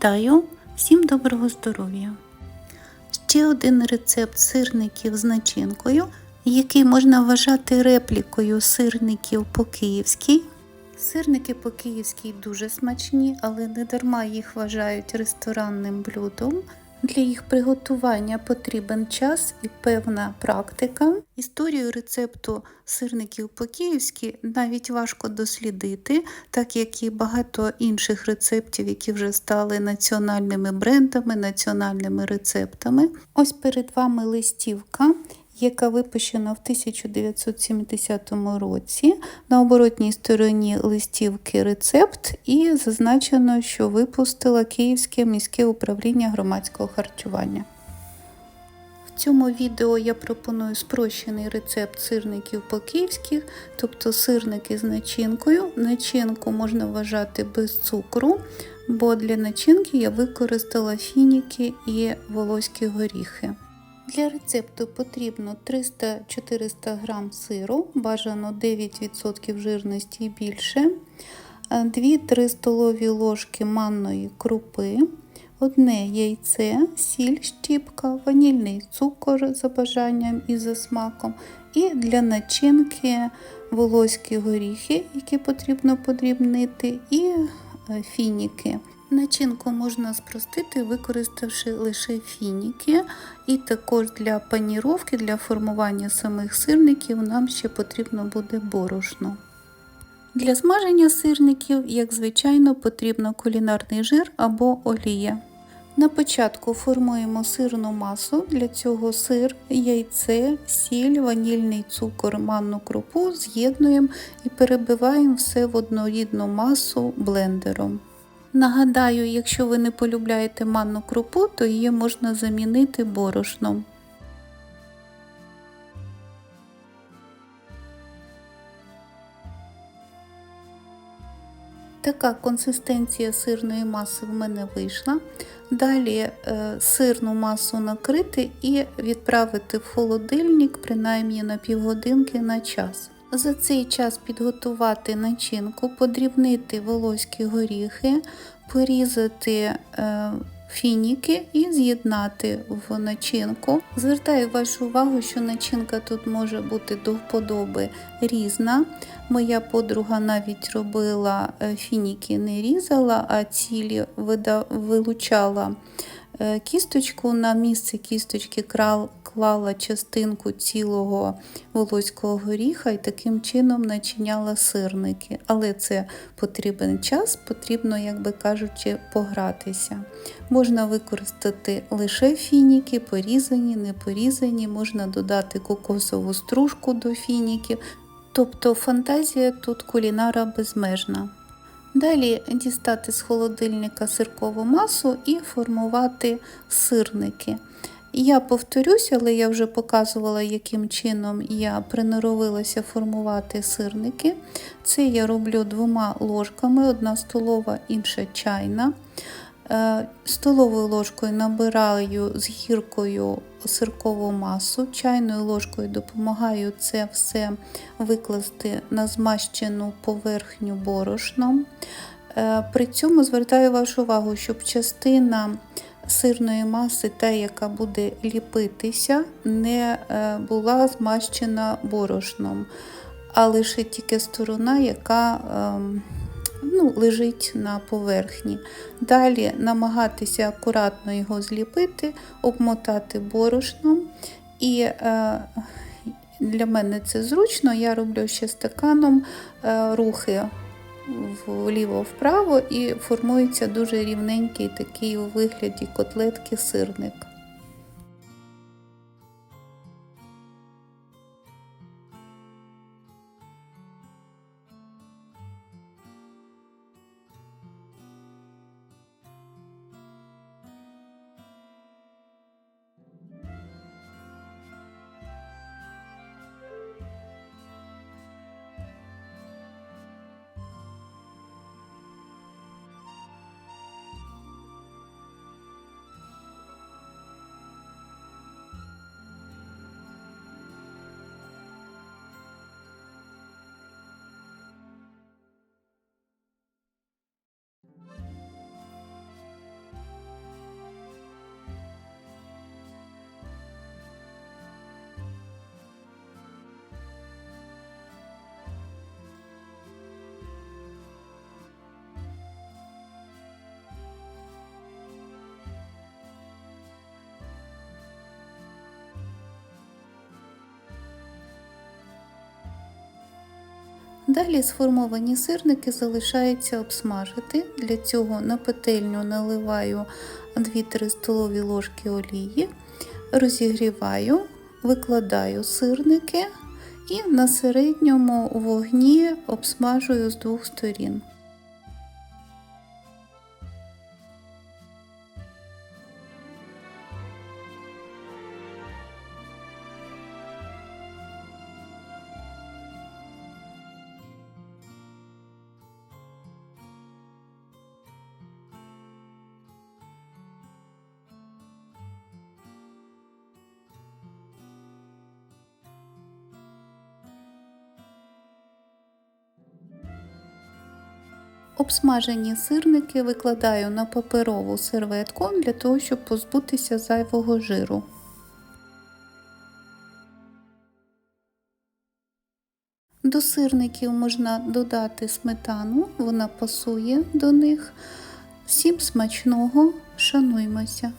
Вітаю! Всім доброго здоров'я! Ще один рецепт сирників з начинкою, який можна вважати реплікою сирників по київській. Сирники по-київськи дуже смачні, але не дарма їх вважають ресторанним блюдом. Для їх приготування потрібен час і певна практика. Історію рецепту сирників по-київськи навіть важко дослідити, так як і багато інших рецептів, які вже стали національними брендами, національними рецептами. Ось перед вами листівка. Яка випущена в 1970 році. На оборотній стороні листівки рецепт, і зазначено, що випустила Київське міське управління громадського харчування. В цьому відео я пропоную спрощений рецепт сирників по-київськи, тобто сирники з начинкою. Начинку можна вважати без цукру, бо для начинки я використала фініки і волоські горіхи. Для рецепту потрібно 300-400 г сиру, бажано 9% жирності і більше, 2-3 столові ложки манної крупи, одне яйце, сіль, щіпка, ванільний цукор за бажанням і за смаком, і для начинки волоські горіхи, які потрібно подрібнити, і фініки. Начинку можна спростити, використавши лише фініки, і також для паніровки, для формування самих сирників нам ще потрібно буде борошно. Для смаження сирників, як звичайно, потрібно кулінарний жир або олія. На початку формуємо сирну масу, для цього сир, яйце, сіль, ванільний цукор, манну крупу з'єднуємо і перебиваємо все в однорідну масу блендером. Нагадаю, якщо ви не полюбляєте манну крупу, то її можна замінити борошном. Така консистенція сирної маси в мене вийшла. Далі е, сирну масу накрити і відправити в холодильник принаймні на півгодинки на час. За цей час підготувати начинку, подрібнити волоські горіхи, порізати е, фініки і з'єднати в начинку. Звертаю вашу увагу, що начинка тут може бути до вподоби різна. Моя подруга навіть робила е, фініки, не різала, а цілі вилучала кісточку на місце кісточки клала частинку цілого волоського горіха і таким чином начиняла сирники. Але це потрібен час, потрібно, як би кажучи, погратися. Можна використати лише фініки, порізані, не порізані, можна додати кокосову стружку до фініків. Тобто фантазія тут кулінара безмежна. Далі дістати з холодильника сиркову масу і формувати сирники. Я повторюсь, але я вже показувала, яким чином я приноровилася формувати сирники. Це я роблю двома ложками: одна столова, інша чайна. Е, столовою ложкою набираю з гіркою сиркову масу, чайною ложкою допомагаю це все викласти на змащену поверхню борошном. Е, при цьому звертаю вашу увагу, щоб частина сирної маси, та, яка буде ліпитися, не е, була змащена борошном, а лише тільки сторона, яка ем, ну, лежить на поверхні. Далі намагатися акуратно його зліпити, обмотати борошном. І е, для мене це зручно, я роблю ще стаканом е, рухи вліво-вправо і формується дуже рівненький такий у вигляді котлетки сирник. Далі сформовані сирники залишається обсмажити. Для цього на петельню наливаю 2-3 столові ложки олії, розігріваю, викладаю сирники і на середньому вогні обсмажую з двох сторін. Обсмажені сирники викладаю на паперову серветку для того, щоб позбутися зайвого жиру. До сирників можна додати сметану, вона пасує до них. Всім смачного, шануймося!